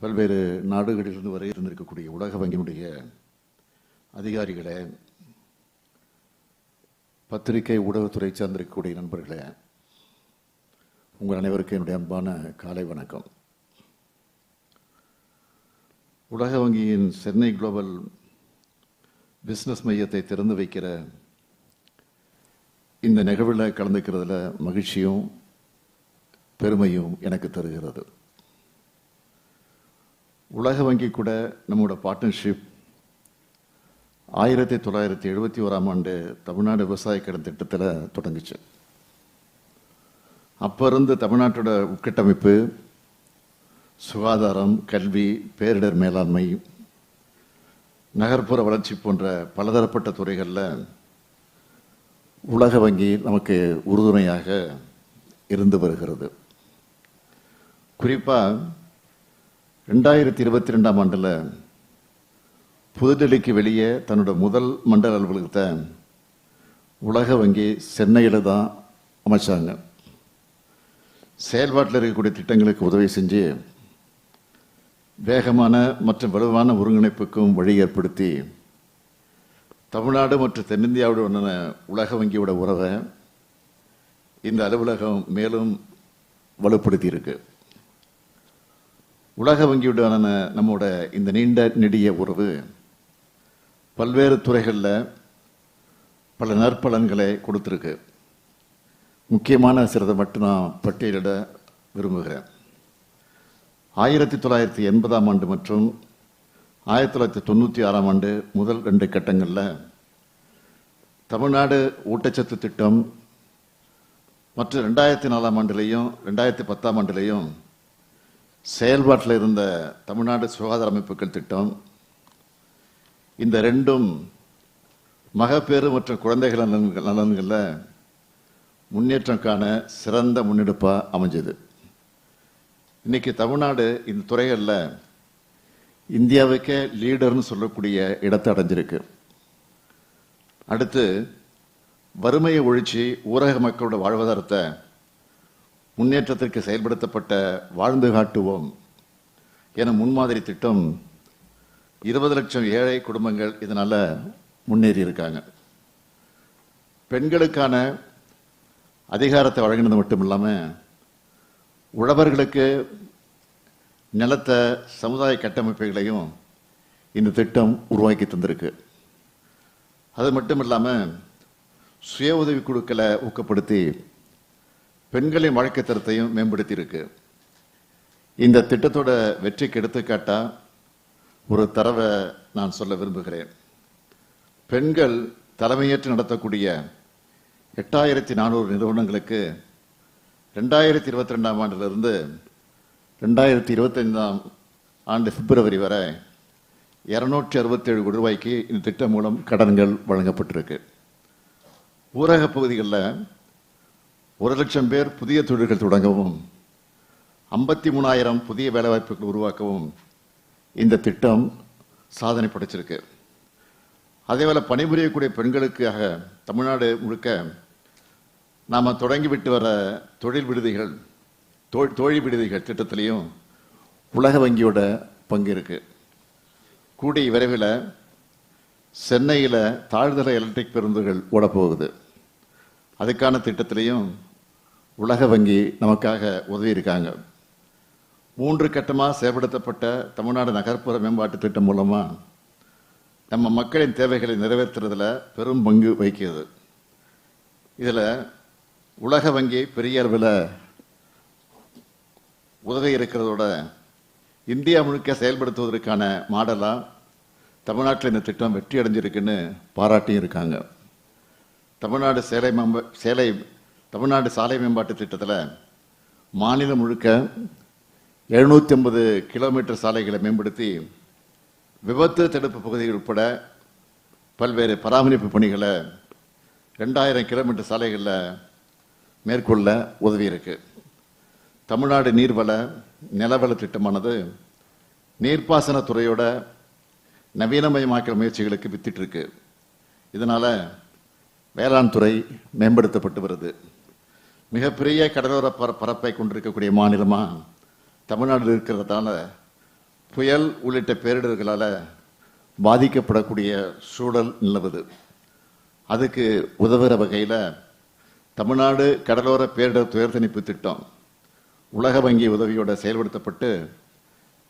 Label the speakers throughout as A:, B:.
A: பல்வேறு நாடுகளிலிருந்து வரை இருந்திருக்கக்கூடிய உலக வங்கியினுடைய அதிகாரிகளே பத்திரிகை ஊடகத்துறை சார்ந்திருக்கக்கூடிய நண்பர்களே உங்கள் அனைவருக்கும் என்னுடைய அன்பான காலை வணக்கம். உலக வங்கியின் சென்னை குளோபல் பிஸ்னஸ் மையத்தை திறந்து வைக்கிற இந்த நிகழ்வில் கலந்துக்கிறதுல மகிழ்ச்சியும் பெருமையும் எனக்கு தருகிறது. உலக வங்கி கூட நம்மளோட பார்ட்னர்ஷிப் ஆயிரத்தி தொள்ளாயிரத்தி எழுபத்தி ஓராம் ஆண்டு தமிழ்நாடு விவசாய கடன் திட்டத்தில் தொடங்குச்சு. அப்போ இருந்து தமிழ்நாட்டோட உட்கட்டமைப்பு சுகாதாரம் கல்வி பேரிடர் மேலாண்மை நகர்ப்புற வளர்ச்சி போன்ற பலதரப்பட்ட துறைகளில் உலக வங்கி நமக்கு உறுதுணையாக இருந்து வருகிறது. குறிப்பாக ரெண்டாயிரத்தி இருபத்தி ரெண்டாம் ஆண்டில் புதுடெல்லிக்கு வெளியே தன்னோட முதல் மண்டல அலுவலகத்தை உலக வங்கி சென்னையில் தான் அமைச்சாங்க. செயல்பாட்டில் இருக்கக்கூடிய திட்டங்களுக்கு உதவி செஞ்சு வேகமான மற்றும் வலுவான ஒருங்கிணைப்புக்கும் வழி ஏற்படுத்தி தமிழ்நாடு மற்றும் தென்னிந்தியாவுடனான உலக வங்கியோட உறவை இந்த அலுவலகம் மேலும் வலுப்படுத்தியிருக்கு. உலக வங்கியுடனான நம்மோட இந்த நீண்ட நெடிய உறவு பல்வேறு துறைகளில் பல நற்பலன்களை கொடுத்துருக்கு. முக்கியமான சிலதை மட்டும் நான் பட்டியலிட விரும்புகிறேன். ஆயிரத்தி தொள்ளாயிரத்தி எண்பதாம் ஆண்டு மற்றும் ஆயிரத்தி தொள்ளாயிரத்தி தொண்ணூற்றி ஆறாம் ஆண்டு முதல் ரெண்டு கட்டங்களில் தமிழ்நாடு ஊட்டச்சத்து திட்டம் மற்றும் ரெண்டாயிரத்தி நாலாம் ஆண்டுலேயும் ரெண்டாயிரத்தி பத்தாம் ஆண்டுலேயும் செயல்பாட்டில் இருந்த தமிழ்நாடு சுகாதார அமைப்புகள் திட்டம் இந்த ரெண்டும் மகப்பேறு மற்றும் குழந்தைகள் நலன்கள் நலன்களில் முன்னேற்றம் காண சிறந்த முன்னெடுப்பாக அமைஞ்சது. இன்னைக்கு தமிழ்நாடு இந்த துறைகளில் இந்தியாவுக்கே லீடர்னு சொல்லக்கூடிய இடத்தை அடைஞ்சிருக்கு. அடுத்து வறுமையை ஒழிச்சு ஊரக மக்களோட வாழ்வாதாரத்தை முன்னேற்றத்திற்கு செயல்படுத்தப்பட்ட வாழ்ந்து காட்டுவோம் என முன்மாதிரி திட்டம் இருபது லட்சம் ஏழை குடும்பங்கள் இதனால் முன்னேறி இருக்காங்க. பெண்களுக்கான அதிகாரத்தை வழங்கினது மட்டும் இல்லாமல் உழவர்களுக்கு நிலத்த சமுதாய கட்டமைப்புகளையும் இந்த திட்டம் உருவாக்கி தந்திருக்கு. அது மட்டும் இல்லாமல் சுய உதவி குழுக்களை ஊக்கப்படுத்தி பெண்களின் வாழ்க்கை தரத்தையும் மேம்படுத்தி இருக்கு இந்த திட்டத்தோட வெற்றிக்கு எடுத்துக்காட்டா ஒரு தரவை நான் சொல்ல விரும்புகிறேன். பெண்கள் தலைமையேற்று நடத்தக்கூடிய எட்டாயிரத்தி நானூறு நிறுவனங்களுக்கு ரெண்டாயிரத்தி இருபத்தி ரெண்டாம் ஆண்டிலிருந்து ரெண்டாயிரத்தி இருபத்தைந்தாம் ஆண்டு பிப்ரவரி வரை இருநூற்றி அறுபத்தேழு கோடி ரூபாய்க்கு இந்த திட்டம் மூலம் கடன்கள் வழங்கப்பட்டிருக்கு. ஊரக பகுதிகளில் ஒரு லட்சம் பேர் புதிய தொழில்கள் தொடங்கவும் ஐம்பத்தி மூணாயிரம் புதிய வேலைவாய்ப்புகள் உருவாக்கவும் இந்த திட்டம் சாதனை படைச்சிருக்கு. அதேபோல் பணிபுரியக்கூடிய பெண்களுக்காக தமிழ்நாடு முழுக்க நாம் தொடங்கிவிட்டு வர தொழில் விடுதிகள் தோ- தோழி விடுதிகள் திட்டத்திலையும் உலக வங்கியோட பங்கு இருக்குது கூடிய விரைவில் சென்னையில் தாழ்தர எலக்ட்ரிக் பேருந்துகள் ஓடப்போகுது அதுக்கான திட்டத்திலையும் உலக வங்கி நமக்காக உதவி இருக்காங்க மூன்று கட்டமாக செயல்படுத்தப்பட்ட தமிழ்நாடு நகர்ப்புற மேம்பாட்டு திட்டம் மூலமாக நம்ம மக்களின் தேவைகளை நிறைவேற்றுறதுல பெரும் பங்கு வகிக்கிறது. இதில் உலக வங்கி பெரிய அளவில் உதவி இருக்கிறதோட இந்தியா முழுக்க செயல்படுத்துவதற்கான மாடலாக தமிழ்நாட்டில் இந்த திட்டம் வெற்றி அடைஞ்சிருக்குன்னு பாராட்டியும் இருக்காங்க. தமிழ்நாடு சேலை மேம்ப சேலை தமிழ்நாடு சாலை மேம்பாட்டு திட்டத்தில் மாநிலம் முழுக்க எழுநூற்றி ஐம்பது கிலோமீட்டர் சாலைகளை மேம்படுத்தி விபத்து தடுப்பு பகுதிகள் உட்பட பல்வேறு பராமரிப்பு பணிகளை ரெண்டாயிரம் கிலோமீட்டர் சாலைகளில் மேற்கொள்ள உதவி இருக்கு. தமிழ்நாடு நீர்வள நிலவள திட்டமானது நீர்ப்பாசனத் துறையோட நவீனமயமாக்கல் முயற்சிகளுக்கு வித்திட்டு இருக்கு. இதனால் வேளாண் துறை மேம்படுத்தப்பட்டு வருது. மிகப்பெரிய கடலோர பர பரப்பை கொண்டிருக்கக்கூடிய மாநிலமா? தமிழ்நாடு இருக்கிறதால புயல் உள்ளிட்ட பேரிடர்களால் பாதிக்கப்படக்கூடிய சூழல் நிலவுது. அதுக்கு உதவுகிற வகையில் தமிழ்நாடு கடலோர பேரிடர் துயர் தணிப்பு திட்டம் உலக வங்கி உதவியோட செயல்படுத்தப்பட்டு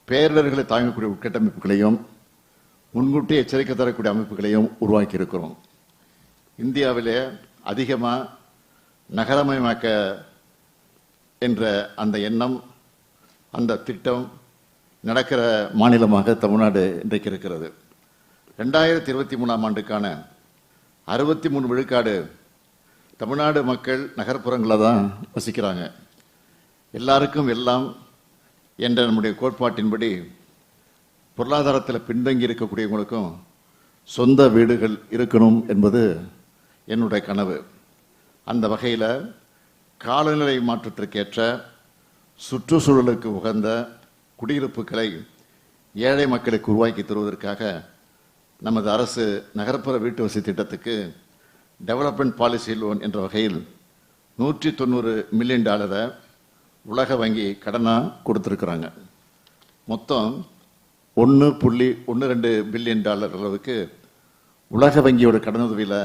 A: பேரிடர்களை தாங்கக்கூடிய உட்கட்டமைப்புகளையும் முன்கூட்டி எச்சரிக்கை தரக்கூடிய அமைப்புகளையும் உருவாக்கி இருக்கிறோம் இந்தியாவிலே அதிகமாக நகரமயமாக்க என்ற அந்த எண்ணம் அந்த திட்டம் நடக்கிற மாநிலமாக தமிழ்நாடு இன்றைக்கு இருக்கிறது. ரெண்டாயிரத்தி இருபத்தி மூணாம் ஆண்டுக்கான அறுபத்தி மூணு விழுக்காடு தமிழ்நாடு மக்கள் நகர்ப்புறங்களில் தான் வசிக்கிறாங்க. எல்லாருக்கும் எல்லாம் என்ற நம்முடைய கோட்பாட்டின்படி பொருளாதாரத்தில் பின்தங்கி இருக்கக்கூடியவங்களுக்கும் சொந்த வீடுகள் இருக்கணும் என்பது என்னுடைய கனவு. அந்த வகையில் காலநிலை மாற்றத்திற்கேற்ற சுற்றுச்சூழலுக்கு உகந்த குடியிருப்புகளை ஏழை மக்களுக்கு உருவாக்கி தருவதற்காக நமது அரசு நகர்ப்புற வீட்டு வசதி திட்டத்துக்கு டெவலப்மெண்ட் பாலிசி லோன் என்ற வகையில் நூற்றி தொண்ணூறு மில்லியன் டாலரை உலக வங்கி கடனாக கொடுத்துருக்குறாங்க. மொத்தம் ஒன்று புள்ளி ஒன்று ரெண்டு பில்லியன் டாலர் அளவுக்கு உலக வங்கியோட கடனுதவியில்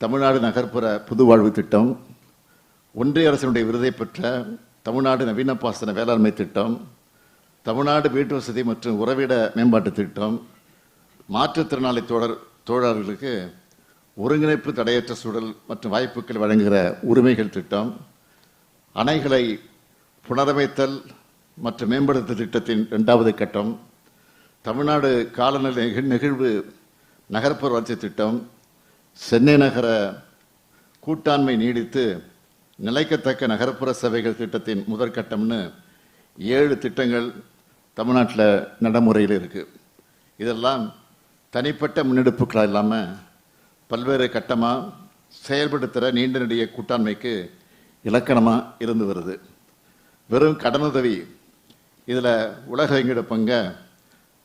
A: தமிழ்நாடு நகர்ப்புற புதுவாழ்வு திட்டம் ஒன்றிய அரசினுடைய விருதை பெற்ற தமிழ்நாடு நவீன பாசன வேளாண்மை திட்டம் தமிழ்நாடு வீட்டு வசதி மற்றும் உறவிட மேம்பாட்டு திட்டம் மாற்றுத்திறனாளி தோழர் தோழர்களுக்கு ஒருங்கிணைப்பு தடையற்ற சூழல் மற்றும் வாய்ப்புகள் வழங்குகிற உரிமைகள் திட்டம் அணைகளை புனரமைத்தல் மற்றும் மேம்படுத்தல் திட்டத்தின் இரண்டாவது கட்டம் தமிழ்நாடு காலநிலை நிகழ்வு நகர்ப்புற வளர்ச்சி திட்டம் சென்னை நகர கூட்டாண்மை நீடித்து நிலைக்கத்தக்க நகர்ப்புற சேவைகள் திட்டத்தின் முதற்கட்டம்னு ஏழு திட்டங்கள் தமிழ்நாட்டில் நடைமுறையில் இருக்குது இதெல்லாம் தனிப்பட்ட முன்னெடுப்புகளாக இல்லாமல் பல்வேறு கட்டமாக செயல்படுத்துகிற நீண்ட நெடிய கூட்டாண்மைக்கு இலக்கணமாக இருந்து வருது. வெறும் கடனுதவி இதில் உலக பங்கை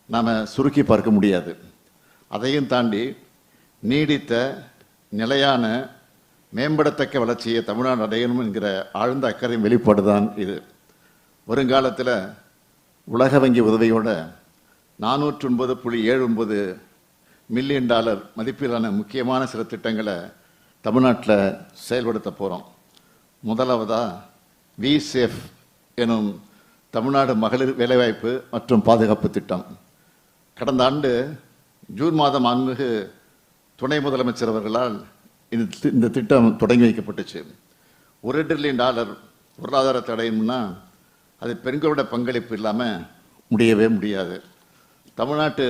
A: நாம் சுருக்கி பார்க்க முடியாது. அதையும் தாண்டி நீடித்த நிலையான மேம்படத்தக்க வளர்ச்சியை தமிழ்நாடு அடையணும் என்கிற ஆழ்ந்த அக்கறையின் வெளிப்பாடு தான் இது. வருங்காலத்தில் உலக வங்கி உதவியோட நானூற்று ஒன்பது புள்ளி ஏழு ஒன்பது மில்லியன் டாலர் மதிப்பிலான முக்கியமான சில திட்டங்களை தமிழ்நாட்டில் செயல்படுத்த போகிறோம் முதலாவதாக விசேஃப் எனும் தமிழ்நாடு மகளிர் வேலைவாய்ப்பு மற்றும் பாதுகாப்பு திட்டம். கடந்த ஆண்டு ஜூன் மாதம் மாண்புமிகு துணை முதலமைச்சர் அவர்களால் இந்த தி- இந்த திட்டம் தொடங்கி வைக்கப்பட்டுச்சு. ஒரு ட்ரில்லியன் டாலர் பொருளாதாரத்தை அடையணும்னா அது பெண்களோட பங்களிப்பு இல்லாமல் முடியவே முடியாது. தமிழ்நாட்டு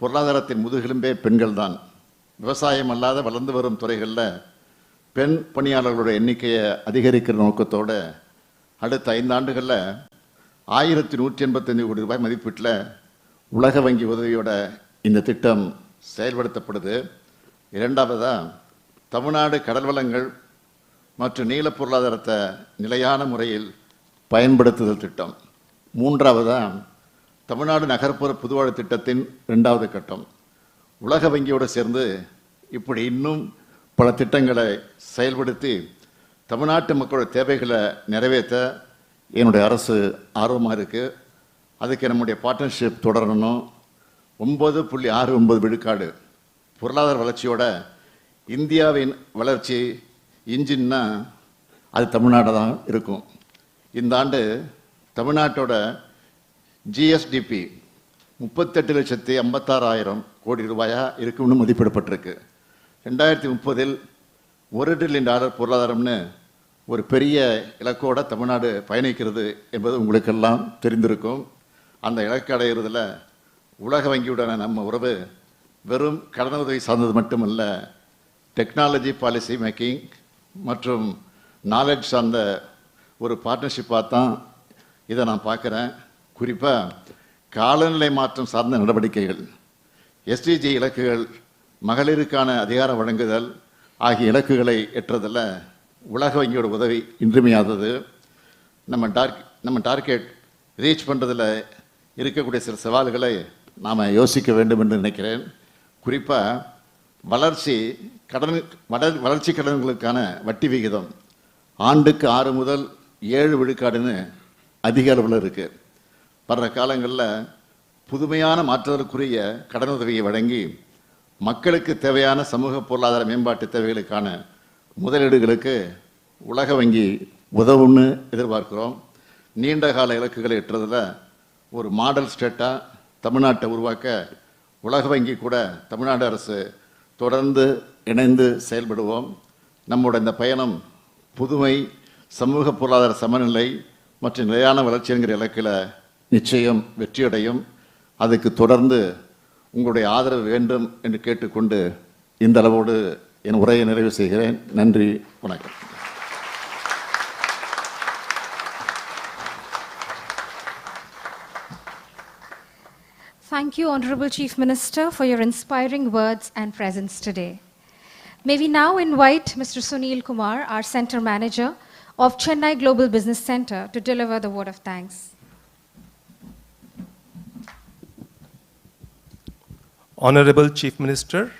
A: பொருளாதாரத்தின் முதுகெலும்பே பெண்கள் தான் விவசாயம் அல்லாத வளர்ந்து வரும் துறைகளில் பெண் பணியாளர்களோட எண்ணிக்கையை அதிகரிக்கிற நோக்கத்தோட அடுத்த ஐந்து ஆண்டுகளில் ஆயிரத்தி நூற்றி எண்பத்தஞ்சு கோடி ரூபாய் மதிப்பீட்டில் உலக வங்கி உதவியோட இந்த திட்டம் செயல்படுத்தப்படுது. இரண்டாவதா தமிழ்நாடு கடல் வளங்கள் மற்றும் நீல பொருளாதாரத்தை நிலையான முறையில் பயன்படுத்துதல் திட்டம். மூன்றாவதா தமிழ்நாடு நகர்ப்புற புதுவாழ் திட்டத்தின் ரெண்டாவது கட்டம். உலக வங்கியோடு சேர்ந்து இப்படி இன்னும் பல திட்டங்களை செயல்படுத்தி தமிழ்நாட்டு மக்களோட தேவைகளை நிறைவேற்ற என்னுடைய அரசு ஆர்வமாக இருக்குது அதுக்கு நம்முடைய பார்ட்னர்ஷிப் தொடரணும். ஒன்பது புள்ளி ஆறு ஒன்பது விழுக்காடு. பொருளாதார வளர்ச்சியோட இந்தியாவின் வளர்ச்சி இன்ஜின்னா அது தமிழ்நாடு தான் இருக்கும். இந்த ஆண்டு தமிழ்நாட்டோட ஜிஎஸ்டிபி முப்பத்தெட்டு லட்சத்தி ஐம்பத்தாறாயிரம் கோடி ரூபாயாக இருக்கும்னு மதிப்பிடப்பட்டிருக்கு. ரெண்டாயிரத்தி முப்பதில் ஒரு ட்ரில்லியன் டாலர் பொருளாதாரம்னு ஒரு பெரிய இலக்கோட தமிழ்நாடு பயணிக்கிறது என்பது உங்களுக்கெல்லாம் தெரிந்திருக்கும். அந்த இலக்கு அடைகிறதுல உலக வங்கியுடனான நம்ம உறவு வெறும் கடனுதவி சார்ந்தது மட்டுமல்ல டெக்னாலஜி பாலிசி மேக்கிங் மற்றும் நாலேஜ் சார்ந்த ஒரு பார்ட்னர்ஷிப்பாக தான் இதை நான் பார்க்குறேன். குறிப்பாக காலநிலை மாற்றம் சார்ந்த நடவடிக்கைகள் எஸ்டிஜி இலக்குகள் மகளிருக்கான அதிகாரம் வழங்குதல் ஆகிய இலக்குகளை எட்டுறதில் உலக வங்கியோட உதவி இன்றிமையாதது நம்ம டார்க் நம்ம டார்கெட் ரீச் பண்ணுறதில் இருக்கக்கூடிய சில சவால்களை நாம் யோசிக்க வேண்டும் என்று நினைக்கிறேன். குறிப்பாக வளர்ச்சி கடன் வளர் வளர்ச்சி கடன்களுக்கான வட்டி விகிதம் ஆண்டுக்கு ஆறு முதல் ஏழு விழுக்காடுன்னு அதிக அளவில் இருக்குது வர்ற காலங்களில் புதுமையான மாற்றுதலுக்குரிய கடனுதவியை வழங்கி மக்களுக்கு தேவையான சமூக பொருளாதார மேம்பாட்டு தேவைகளுக்கான முதலீடுகளுக்கு உலக வங்கி உதவும்னு எதிர்பார்க்கிறோம். நீண்ட கால இலக்குகளை எட்டுறதுல ஒரு மாடல் ஸ்டேட்டாக தமிழ்நாட்டை உருவாக்க உலக வங்கி கூட தமிழ்நாடு அரசு தொடர்ந்து இணைந்து செயல்படுவோம். நம்முடைய இந்த பயணம் புதுமை சமூக பொருளாதார சமநிலை மற்றும் நிலையான வளர்ச்சி என்கிற இலக்கில் நிச்சயம் வெற்றியடையும். அதுக்கு தொடர்ந்து உங்களுடைய ஆதரவு வேண்டும் என்று கேட்டுக்கொண்டு இந்த அளவோடு என் உரையை நிறைவு செய்கிறேன். நன்றி வணக்கம்.
B: Thank you, Honorable Chief Minister, for your inspiring words and presence today. May we now invite Mr. Sunil Kumar, our Center Manager of Chennai Global Business Center, to deliver the word of thanks.
C: Honorable Chief Minister,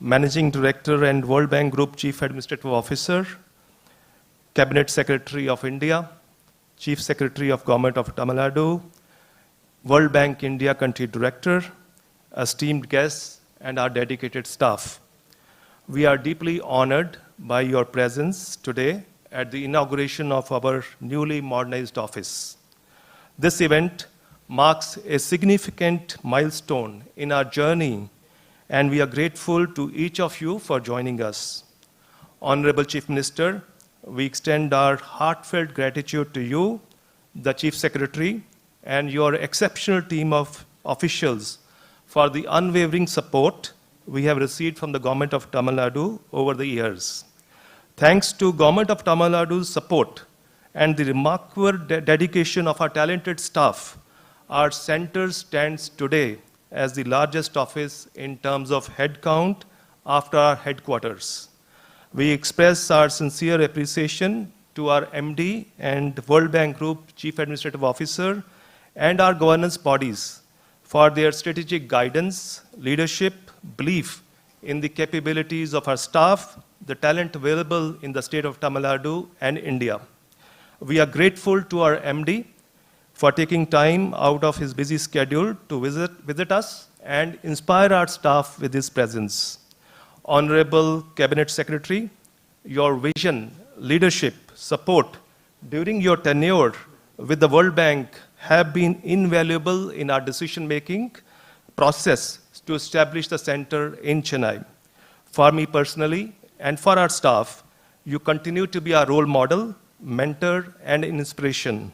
C: Managing Director and World Bank Group Chief Administrative Officer, Cabinet Secretary of India, Chief Secretary of Government of Tamil Nadu, World Bank India Country Director, esteemed guests, and our dedicated staff. We are deeply honored by your presence today at the inauguration of our newly modernized office. This event marks a significant milestone in our journey, and we are grateful to each of you for joining us. Honorable Chief Minister, we extend our heartfelt gratitude to you, the Chief Secretary, and your exceptional team of officials for the unwavering support we have received from the government of Tamil Nadu over the years. Thanks to government of Tamil Nadu's support and the remarkable de- dedication of our talented staff, our center stands today as the largest office in terms of headcount after our headquarters. We express our sincere appreciation to our MD and World Bank Group Chief Administrative Officer and our governance bodies for their strategic guidance, leadership, belief in the capabilities of our staff, the talent available in the state of Tamil Nadu and India. We are grateful to our MD for taking time out of his busy schedule to visit, visit us and inspire our staff with his presence. Honorable Cabinet Secretary, your vision, leadership, support during your tenure with the World Bank have been invaluable in our decision making process to establish the center in Chennai. For me personally and for our staff, you continue to be our role model, mentor, and inspiration.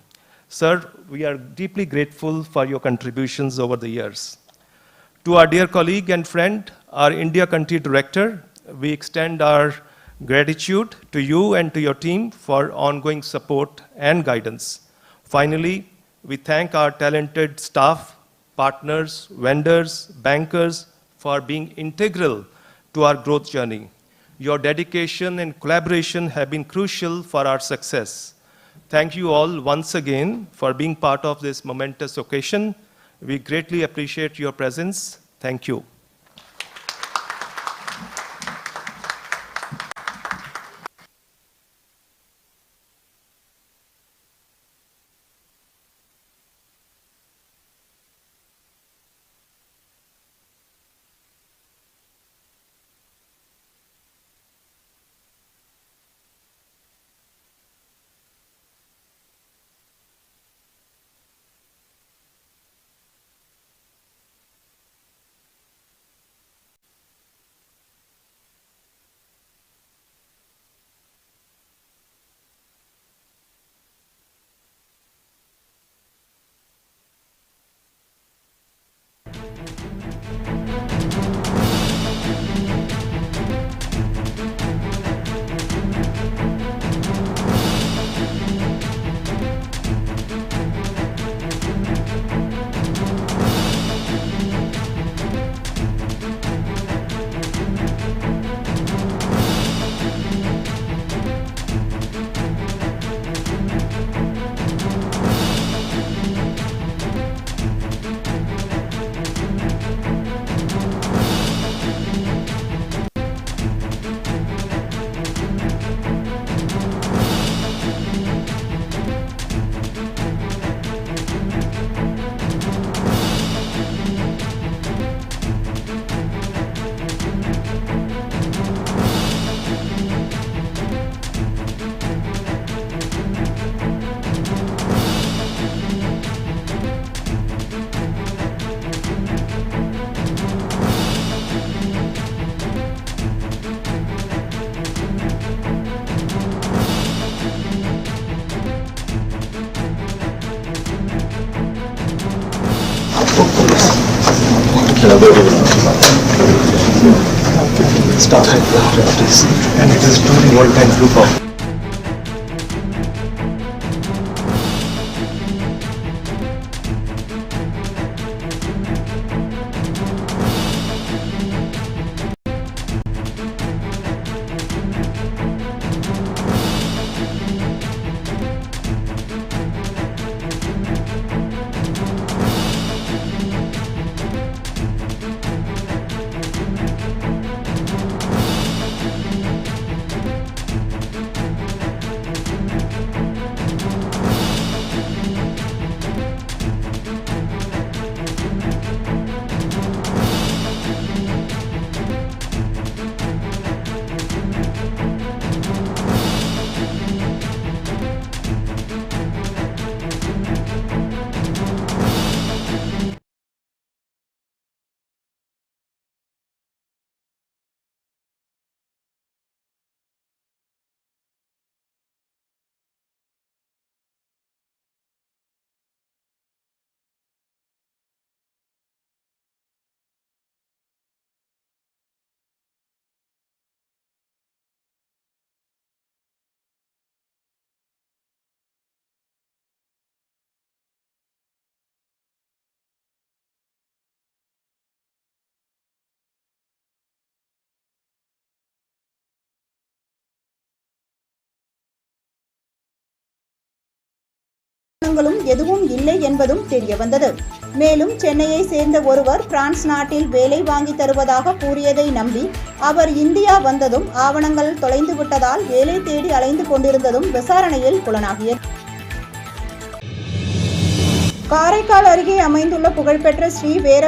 C: Sir, we are deeply grateful for your contributions over the years. To our dear colleague and friend, our India Country Director, we extend our gratitude to you and to your team for ongoing support and guidance. Finally, we thank our talented staff, partners, vendors, bankers for being integral to our growth journey. Your dedication and collaboration have been crucial for our success. Thank you all once again for being part of this momentous occasion. We greatly appreciate your presence. Thank you. Thank you. Start Hyperactive this, and it is truly world-time group of
D: காரணங்களும் எதுவும் இல்லை என்பதும் தெரியவந்தது. மேலும் சென்னையை சேர்ந்த ஒருவர் France நாட்டில் வேலை வாங்கி தருவதாக கூறியதை நம்பி அவர் இந்தியா வந்ததும் ஆவணங்கள் தொலைந்து விட்டதால் வேலை தேடி அலைந்து கொண்டிருந்ததும் விசாரணையில் புலனாகியது காரைக்கால் அருகே அமைந்துள்ள புகழ்பெற்ற ஸ்ரீ வேர